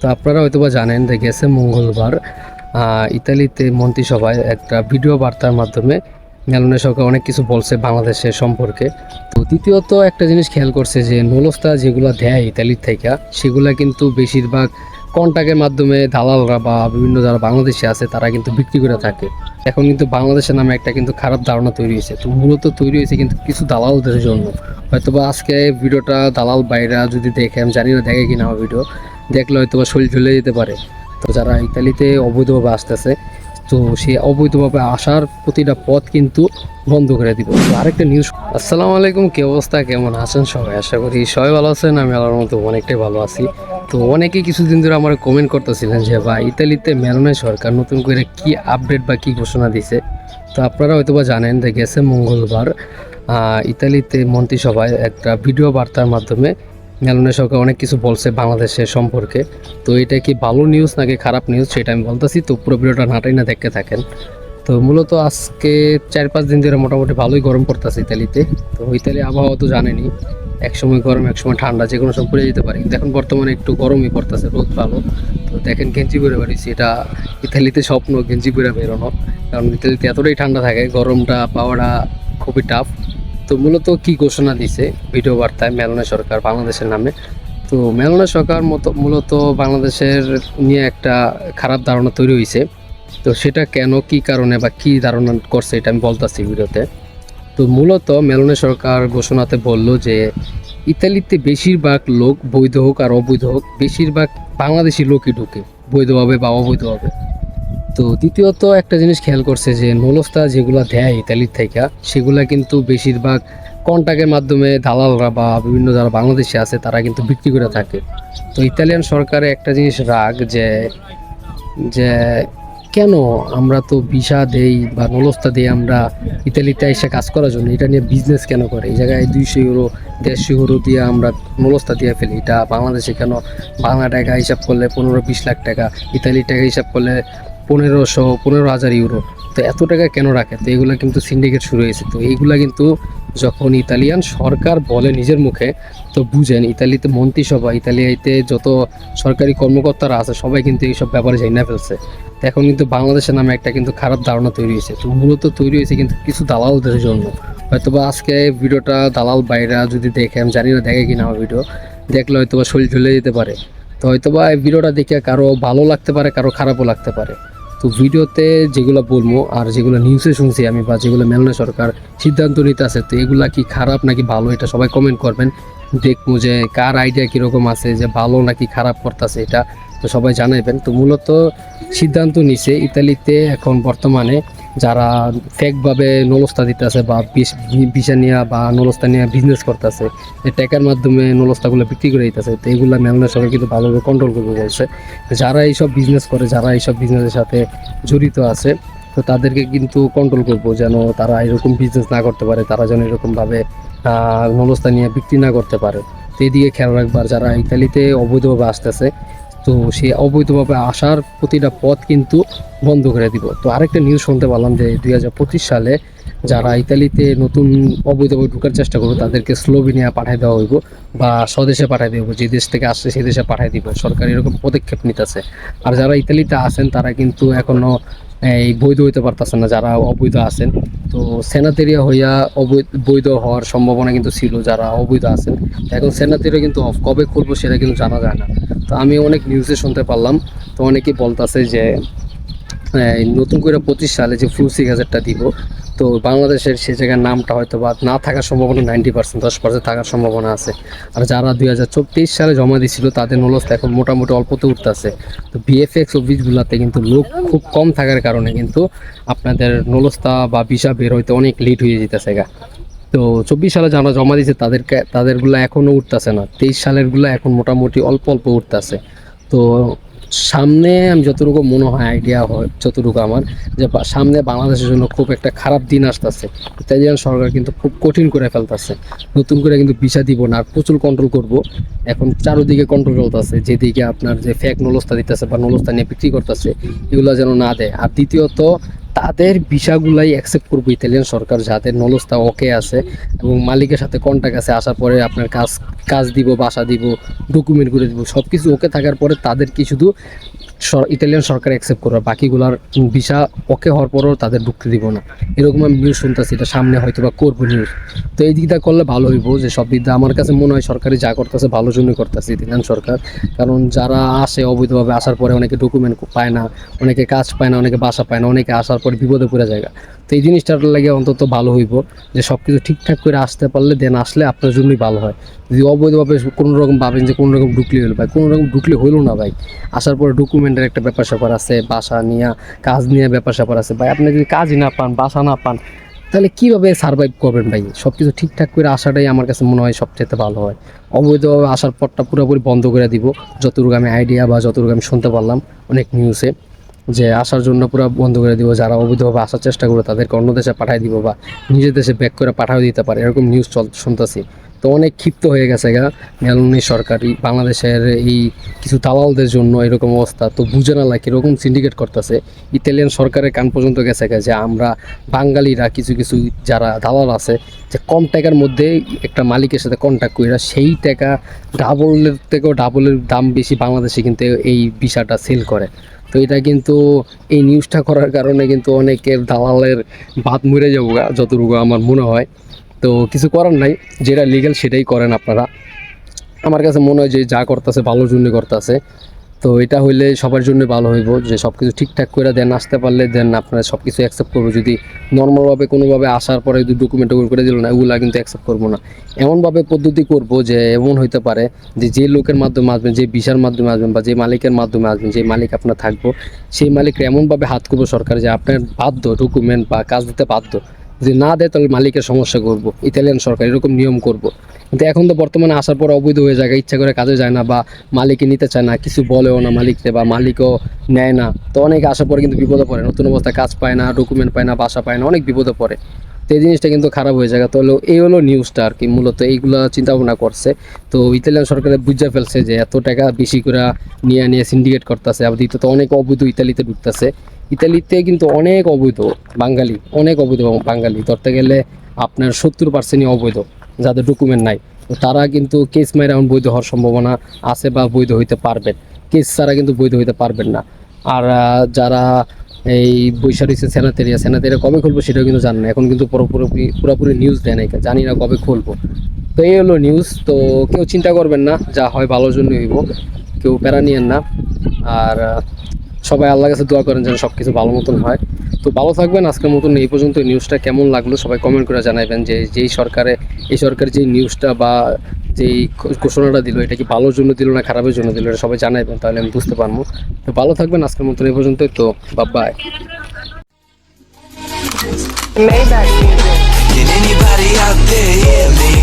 তো আপনারা হয়তো বা জানেন যে গেছে মঙ্গলবার ইতালিতে মন্ত্রিসভায় একটা ভিডিও বার্তার মাধ্যমে মেলনের সরকার অনেক কিছু বলছে বাংলাদেশের সম্পর্কে। তো দ্বিতীয়ত একটা জিনিস খেয়াল করছে যে নলস্তা যেগুলো দেয় ইতালির থেকে, সেগুলা কিন্তু বেশিরভাগ কন্ট্যাক্টের মাধ্যমে দালালরা বা বিভিন্ন যারা বাংলাদেশে আছে, তারা কিন্তু বিক্রি করে থাকে। এখন কিন্তু বাংলাদেশের নামে একটা কিন্তু খারাপ ধারণা তৈরি হয়েছে। তো মূলত তৈরি হয়েছে কিন্তু কিছু দালালদের জন্য। হয়তোবা আজকে ভিডিওটা দালাল বাইরা যদি দেখে আমি জানি না দেখে কিনা আমার ভিডিও দেখলে হয়তো বা শরীর ঝুলে যেতে পারে। তো যারা ইতালিতে অবৈধভাবে আসতেছে, তো সেই অবৈধভাবে আসার প্রতিটা পথ কিন্তু বন্ধ করে দিব। আরেকটা নিউজ আসসালামু আলাইকুম, কি অবস্থা? কেমন আছেন সবাই? আশা করি সবাই ভালো আছেন, আমি আল্লাহর মতো অনেকটাই ভালো আছি। তো অনেকেই কিছুদিন ধরে আমার কমেন্ট করতেছিলেন যে, ভাই, ইতালিতে মেলনের সরকার, নতুন করে কি আপডেট বা কি ঘোষণা দিছে? তো আপনারা হয়তো বা জানেন যে গেছে মঙ্গলবার ইতালিতে মন্ত্রিসভায় একটা ভিডিও বার্তার মাধ্যমে মেলনের সরকার অনেক কিছু বলছে বাংলাদেশের সম্পর্কে। তো এটা কি ভালো নিউজ নাকি খারাপ নিউজ সেটা আমি বলতেছি, তো পুরো ভিডিওটা নাটাই না দেখতে থাকেন। তো মূলত আজকে চার পাঁচ দিন ধরে মোটামুটি ভালোই গরম পড়তেছে ইতালিতে। তো ইতালি আবহাওয়া তো জানেনি এক সময় গরম এক সময় ঠান্ডা যে কোনো সময় পড়ে যেতে পারে। কিন্তু এখন বর্তমানে একটু গরমই পড়তেছে, রোদ ভালো। তো দেখেন গেঞ্জি পরে বেরিয়েছি এটা ইতালিতে স্বপ্ন গেঞ্জি পরে বেরোনো। কারণ ইতালিতে এতটাই ঠান্ডা থাকে, গরমটা, পাওয়াটা খুবই টাফ তো মূলত কি ঘোষণা দিছে? ভিডিও বার্তায় মেলনা সরকার বাংলাদেশের নামে। তো মেলনা সরকার মতো, মূলত বাংলাদেশের নিয়ে একটা খারাপ ধারণা তৈরি হয়েছে তো সেটা কেন, কি কারণে বা কি ধারণা করছে এটা আমি বলতেছি ভিডিওতে। তো মূলত মেলনে সরকার ঘোষণাতে বলল যে, ইতালিতে বেশিরভাগ লোক বৈধ হোক আর অবৈধ হোক, বেশিরভাগ বাংলাদেশি লোকই ঢুকে, বৈধভাবে বা অবৈধভাবে। তো দ্বিতীয়ত একটা জিনিস খেয়াল করছে যে নলস্তা যেগুলো দেয় ইতালির থেকে, সেগুলা কিন্তু বেশিরভাগ কন্ট্যাক্টের মাধ্যমে দালালরা বা বিভিন্ন যারা বাংলাদেশে আছে, তারা কিন্তু বিক্রি করে থাকে। তো ইতালিয়ান সরকারে একটা জিনিস রাগ যে যে কেন আমরা তো ভিসা দেই বা নলস্তা দেই আমরা ইতালিতে এসে কাজ করার জন্য? এটা নিয়ে বিজনেস কেন করে? এই জায়গায় দুইশো ইউরো দেড়শো ইউরো দিয়ে আমরা নলস্তা দিয়ে ফেলি। এটা বাংলাদেশে কেন? বাংলা টাকা হিসাব করলে পনেরো বিশ লাখ টাকা, ইতালির টাকা হিসাব করলে পনেরোশো, পনেরো হাজার ইউরো। তো এত টাকা কেন রাখে? তো এগুলো কিন্তু সিন্ডিকেট শুরু হয়েছে। তো এইগুলা কিন্তু যখন ইতালিয়ান সরকার বলে নিজের মুখে, তো বুঝেন, ইতালিতে মন্ত্রিসভা, ইতালিয়াতে যত সরকারি কর্মকর্তারা আছে, সবাই কিন্তু এইসব ব্যাপারে জানা ফেলছে। তো এখন কিন্তু বাংলাদেশের নামে একটা কিন্তু খারাপ ধারণা তৈরি হয়েছে। তো মূলত তৈরি হয়েছে কিন্তু কিছু দালালদের জন্য। হয়তোবা আজকে ভিডিওটা দালাল বাইরা যদি দেখে আমি জানি না দেখে কিনা আমার ভিডিও, দেখলে হয়তো বা শরীর ঝুলে যেতে পারে। তো হয়তোবা এই ভিডিওটা দেখে কারও ভালো লাগতে পারে, কারও খারাপও লাগতে পারে। তো ভিডিওতে যেগুলো বলব আর যেগুলো নিউজে শুনছি আমি বা যেগুলো মেলনা সরকার সিদ্ধান্ত নিতে আছে তো এগুলা কি খারাপ নাকি ভালো? এটা সবাই কমেন্ট করবেন। দেখব যে কার আইডিয়া কীরকম আছে, যে ভালো নাকি খারাপ করতেছে এটা তো সবাই জানাইবেন। তো মূলত সিদ্ধান্ত নিছে ইতালিতে এখন বর্তমানে। যারা ফেকভাবে নলস্তা দিতেছে বা ভিসা নিয়ে বা নলস্তা নিয়ে বিজনেস করতেছে যে টাকার মাধ্যমে নলস্তাগুলো বিক্রি করে দিতেছে, তো এগুলো মেলনা সরকার কিন্তু ভালোভাবে কন্ট্রোল করবে বলছে। যারা এইসব বিজনেস করে, যারা এইসব বিজনেসের সাথে জড়িত আছে, তো তাদেরকে কিন্তু কন্ট্রোল করব যেন তারা এরকম বিজনেস না করতে পারে, তারা যেন এরকমভাবে নলস্তা নিয়ে বিক্রি না করতে পারে। তো এদিকে খেয়াল রাখবার যারা ইতালিতে অবৈধভাবে আসতেছে তো সে অবৈধভাবে আসার প্রতিটা পথ কিন্তু বন্ধ করে দিব। তো আরেকটা নিউজ শুনতে পারলাম যে দুই হাজার পঁচিশ সালে যারা ইতালিতে নতুন অবৈধভাবে ঢুকার চেষ্টা করবে, তাদেরকে স্লোভেনিয়া পাঠিয়ে দেওয়া হইব বা স্বদেশে পাঠিয়ে দেবো যে দেশ থেকে আসছে সেই দেশে পাঠিয়ে দিব। সরকার এরকম পদক্ষেপ নিতেছে। আর যারা ইতালিতে আছেন, তারা কিন্তু এখনও এই বৈধ হইতে পারতেছেন না, যারা অবৈধ আছেন। তো সেনাতেরিয়া হইয়া অবৈধ বৈধ হওয়ার সম্ভাবনা কিন্তু ছিল, যারা অবৈধ আছেন। এখন সেনাতেরিয়া কিন্তু অফ, কবে খুলবো সেটা কিন্তু জানা যায় না। তো আমি অনেক নিউজে শুনতে পারলাম। তো অনেকেই বলতেছে যে নতুন করে পঁচিশ সালে যে ফ্লু সিগারেটটা দিব, তো বাংলাদেশের সে জায়গার নামটা হয়তো বা না থাকার সম্ভাবনা নাইনটি পার্সেন্ট, দশ পার্সেন্ট থাকার সম্ভাবনা আছে। আর যারা দুই হাজার চব্বিশ সালে জমা দিয়েছিল তাদের নলস্তা এখন মোটামুটি অল্পতে উঠতেছে। তো বিএফএক্স অফিসগুলোতে কিন্তু লোক খুব কম থাকার কারণে কিন্তু আপনাদের নলস্তা বা ভিসা বের হইতে অনেক লেট হয়ে যেতেছে গা। তো চব্বিশ সালে যারা জমা দিয়েছে তাদেরকে, তাদেরগুলো এখনও উঠতেছে না। তেইশ সালেরগুলো এখন মোটামুটি অল্প অল্প উঠতেছে। তো সামনে আমি যতটুকু মনে হয় আইডিয়া হয়, যতটুকু আমার, যে সামনে বাংলাদেশের জন্য খুব একটা খারাপ দিন আসতেছে। ইতালিয়ান সরকার কিন্তু খুব কঠিন করে ফেলতেছে। নতুন করে কিন্তু ভিসা দিব না, আর প্রচুর কন্ট্রোল করব। এখন চারোদিকে কন্ট্রোল চলতেছে, যেদিকে আপনার যে ফ্যাক নলস্তা দিতেছে বা নলস্তা নিয়ে বিক্রি করতেছে, এগুলো যেন না দেয়। আর দ্বিতীয়ত তাদের ভিসাগুলাই অ্যাকসেপ্ট করব ইতালিয়ান সরকার, যাদের নলস্তা ওকে আছে এবং মালিকের সাথে কন্ট্যাক্ট আছে, আসার পরে আপনার কাজ কাজ দিব, বাসা দিব ডকুমেন্ট করে দিব সব কিছু ওকে থাকার পরে তাদের কি শুধু ইতালিয়ান সরকার অ্যাকসেপ্ট করবে, বাকিগুলার ভিসা ওকে হওয়ার পরেও তাদের ঢুকতে দিব না। এরকম আমি নিউজ শুনতেছি, এটা সামনে হয়তো বা করব নিউজ তো এই দিকটা করলে ভালো হইব, যে সব দিকটা আমার কাছে মনে হয় সরকারি যা করতেছে ভালো জন্যই করতেছে ইতালিয়ান সরকার। কারণ যারা আসে অবৈধভাবে, আসার পরে অনেকে ডকুমেন্ট পায় না, অনেকে কাজ পায় না, অনেকে বাসা পায় না, অনেকে আসার পরে বিপদে পড়ে যায় তো এই জিনিসটার লাগে অন্তত ভালো হইব, যে সব কিছু ঠিকঠাক করে আসতে পারলে দেন আসলে আপনার জন্যই ভালো হয়। যদি অবৈধভাবে কোনো রকম ভাবেন যে কোনো রকম ঢুকলে হলো, ভাই। কোনো রকম ঢুকলে হইল না, ভাই। আসার পরে ডকুমেন্টের একটা ব্যাপার স্যাপার আছে, বাসা নিয়ে, কাজ নিয়ে ব্যাপার স্যাপার আছে। ভাই, আপনি যদি কাজই না পান, বাসা না পান, তাহলে কীভাবে সার্ভাইভ করবেন, ভাই? সব কিছু ঠিকঠাক করে আসাটাই আমার কাছে মনে হয় সবচেয়ে ভালো হয়। অবৈধভাবে আসার পরটা পুরোপুরি বন্ধ করে দিব। যতটুকু আমি আইডিয়া বা যতটুকু আমি শুনতে পারলাম, অনেক নিউজে যে আসার জন্য পুরো বন্ধ করে দিব, যারা অবৈধভাবে আসার চেষ্টা করে তাদেরকে অন্য দেশে পাঠিয়ে দিব বা নিজের দেশে ব্যাক করে পাঠিয়ে দিতে পারে, এরকম নিউজ চল, শুনতেছি। তো অনেক ক্ষিপ্ত হয়ে গেছে গা মেলনি সরকারি বাংলাদেশের এই কিছু দালালদের জন্য এরকম অবস্থা। তো বুঝে না লাগে এরকম সিন্ডিকেট করতেছে। ইতালিয়ান সরকারের কান পর্যন্ত গেছে গা যে আমরা বাঙালিরা কিছু কিছু যারা দালাল আছে, যে কম টাকার মধ্যে একটা মালিকের সাথে কন্ট্যাক্ট করে সেই টাকা ডাবলের থেকেও ডাবলের দাম বেশি বাংলাদেশে কিন্তু এই বিষয়টা সেল করে। তো এটা কিন্তু এই নিউজটা করার কারণে কিন্তু অনেকের দালালের ভাত মরে যাব যতটুকু আমার মনে হয়। তো কিছু করার নাই, যেটা লিগ্যাল সেটাই করেন আপনারা। আমার কাছে মনে হয় যে যা করতেছে ভালোর জন্য করতেছে। তো এটা হইলে সবার জন্য ভালো হইব যে সব কিছু ঠিকঠাক করে দেন, আসতে পারলে দেন, আপনারা সব কিছু অ্যাকসেপ্ট করব। যদি নর্মালভাবে কোনোভাবে আসার পরে যদি ডকুমেন্ট করে দিল না, এগুলা কিন্তু অ্যাকসেপ্ট করব না। এমনভাবে পদ্ধতি করব যে এমন হইতে পারে যে যে লোকের মাধ্যমে আসবেন, যে ভিসার মাধ্যমে আসবেন বা যে মালিকের মাধ্যমে আসবেন, যে মালিক আপনার থাকব, সেই মালিকরা এমনভাবে হাত করব সরকার যে আপনার বাধ্য ডকুমেন্ট বা কাজ দিতে বাধ্য। যদি না দেয় তাহলে মালিকের সমস্যা করব, ইতালিয়ান সরকার এরকম নিয়ম করব। কিন্তু এখন তো বর্তমানে আসার পর অবৈধ হয়ে যায়, ইচ্ছা করে কাজে যায় না বা মালিকে নিতে চায় না, কিছু বলেও না মালিককে বা মালিকও নেয় না। তো অনেকে আসার পরে কিন্তু বিপদে পড়ে, নতুন অবস্থায় কাজ পায় না ডকুমেন্ট পায় না, বাসা পায় না, অনেক বিপদে পড়ে। তো এই জিনিসটা কিন্তু খারাপ হয়ে যায়। তো হলো এই হলো নিউজটা আর কি, মূলত এইগুলো চিন্তা ভাবনা করছে। তো ইতালিয়ান সরকারে বুঝে ফেলছে যে এত টাকা বেশি করে নিয়ে নিয়ে সিন্ডিকেট করতেছে, আবার দ্বিতীয়ত অনেক অবৈধ ইতালিতে ঢুকতেছে। ইতালিতে কিন্তু অনেক অবৈধ বাঙালি, অনেক অবৈধ বাঙালি। ধরতে গেলে আপনার সত্তর পার্সেন্টই অবৈধ, যাদের ডকুমেন্ট নাই। তারা কিন্তু কেস মাইরা এখন বৈধ হওয়ার সম্ভাবনা আছে বা বৈধ হইতে পারবেন। কেস ছাড়া কিন্তু বৈধ হইতে পারবেন না। আর যারা এই বৈশাখী সেনাতেরিয়া সেনাতেরিয়া কবে খুলবো সেটাও কিন্তু জানেন না। এখন কিন্তু পুরোপুরি পুরোপুরি নিউজ দেয় না জানি না কবে খুলবো। তো এই হলো নিউজ তো কেউ চিন্তা করবেন না, যা হয় ভালোর জন্য হইব। কেউ প্যারা নিয়েন না। আর সবাই আল্লাহ কাছে দোয়া করেন যেন সব কিছু ভালো মতন হয় তো ভালো থাকবেন আজকের মতন এই পর্যন্ত নিউজটা কেমন লাগল সবাই কমেন্ট করে জানাবেন যে যেই সরকারে এই সরকার যেই নিউজটা বা যেই ঘোষণাটা দিল এটা কি ভালোর জন্য দিল না খারাপের জন্য দিল এটা সবাই জানাবেন তাহলে আমি বুঝতে পারব তো ভালো থাকবেন আজকের মতন এই পর্যন্তই তো বাবাই Maybach music. Can anybody out there? Hear me?